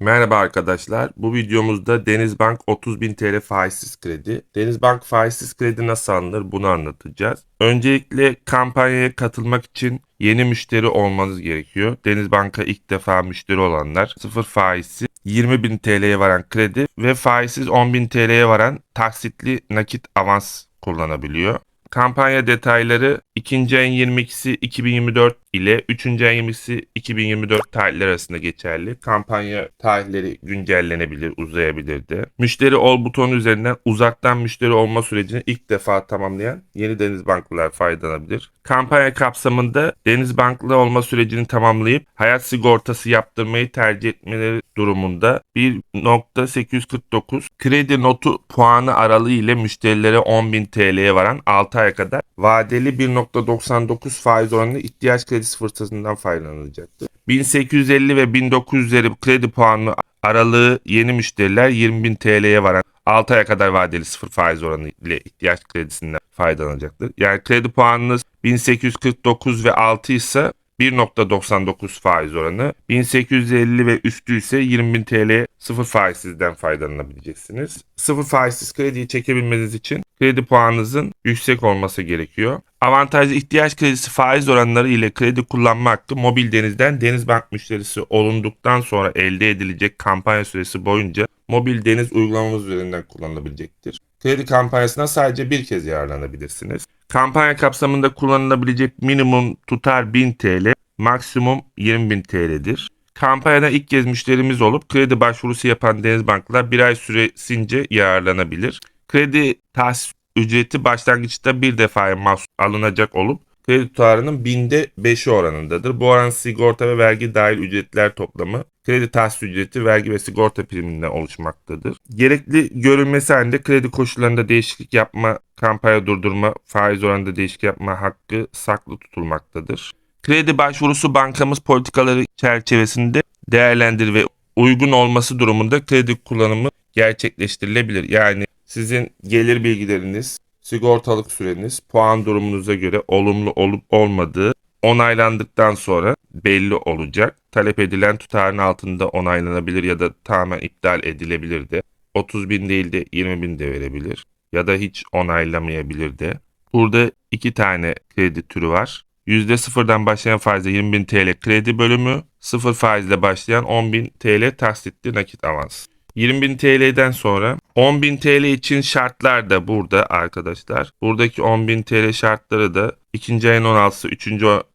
Merhaba arkadaşlar. Bu videomuzda Denizbank 30.000 TL faizsiz kredi. Denizbank faizsiz kredi nasıl alınır bunu anlatacağız. Öncelikle kampanyaya katılmak için yeni müşteri olmanız gerekiyor. Denizbank'a ilk defa müşteri olanlar sıfır faizsiz 20.000 TL'ye varan kredi ve faizsiz 10.000 TL'ye varan taksitli nakit avans kullanabiliyor. Kampanya detayları 2. ayın 22'si 2024 ile 3. ayın 22'si 2024 tarihleri arasında geçerli. Kampanya tarihleri güncellenebilir, uzayabilir de. Müşteri ol butonu üzerinden uzaktan müşteri olma sürecini ilk defa tamamlayan yeni Denizbanklılar faydalanabilir. Kampanya kapsamında Denizbanklı olma sürecini tamamlayıp hayat sigortası yaptırmayı tercih etmeleri durumunda 1.849 kredi notu puanı aralığı ile müşterilere 10.000 TL'ye varan 6 aya kadar vadeli 1.99 faiz oranlı ihtiyaç kredisi fırsatından faydalanacaktır. 1850 ve 1900'leri kredi puanı aralığı yeni müşteriler 20.000 TL'ye varan 6 aya kadar vadeli 0 faiz oranı ile ihtiyaç kredisinden faydalanacaktır. Yani kredi puanınız 1849 ve 6 ise 1.99 faiz oranı. 1850 ve üstü ise 20.000 TL sıfır faizsizden faydalanabileceksiniz. Sıfır faizsiz krediyi çekebilmeniz için kredi puanınızın yüksek olması gerekiyor. Avantajlı ihtiyaç kredisi faiz oranları ile kredi kullanma hakkı mobil denizden Denizbank müşterisi olunduktan sonra elde edilecek kampanya süresi boyunca mobil deniz uygulamamız üzerinden kullanılabilecektir. Kredi kampanyasına sadece bir kez yararlanabilirsiniz. Kampanya kapsamında kullanılabilecek minimum tutar 1000 TL, maksimum 20.000 TL'dir. Kampanyada ilk kez müşterimiz olup kredi başvurusu yapan Denizbank'la bir ay süresince yararlanabilir. Kredi tahsis ücreti başlangıçta bir defaya mahsus alınacak olup kredi tutarının binde 5'i oranındadır. Bu oran sigorta ve vergi dahil ücretler toplamı kredi tahsis ücreti vergi ve sigorta priminden oluşmaktadır. Gerekli görülmesi halinde kredi koşullarında değişiklik yapma, kampanya durdurma, faiz oranında değişiklik yapma hakkı saklı tutulmaktadır. Kredi başvurusu bankamız politikaları çerçevesinde değerlendir ve uygun olması durumunda kredi kullanımı gerçekleştirilebilir. Yani sizin gelir bilgileriniz, sigortalık süreniz, puan durumunuza göre olumlu olup olmadığı onaylandıktan sonra belli olacak. Talep edilen tutarın altında onaylanabilir ya da tamamen iptal edilebilir de. 30 bin değil de 20 bin de verebilir ya da hiç onaylamayabilir de. Burada iki tane kredi türü var. %0'dan başlayan faizle 20 bin TL kredi bölümü, 0 faizle başlayan 10 bin TL taksitli nakit avans. 20.000 TL'den sonra 10.000 TL için şartlar da burada arkadaşlar. Buradaki 10.000 TL şartları da 2. ayın 16'sı 3.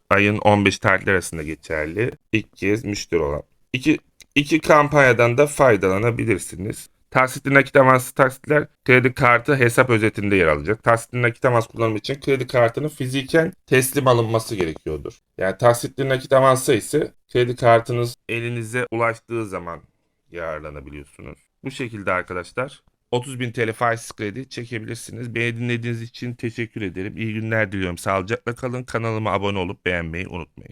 ayın 15 tarihleri arasında geçerli. İlk kez müşteri olan. İki, iki kampanyadan da faydalanabilirsiniz. Taksitli nakit avanslı taksitler kredi kartı hesap özetinde yer alacak. Taksitli nakit avans kullanımı için kredi kartının fiziken teslim alınması gerekiyordur. Yani taksitli nakit avansı ise kredi kartınız elinize ulaştığı zaman yararlanabiliyorsunuz. Bu şekilde arkadaşlar 30.000 TL faiz kredi çekebilirsiniz. Beni dinlediğiniz için teşekkür ederim. İyi günler diliyorum. Sağlıcakla kalın. Kanalıma abone olup beğenmeyi unutmayın.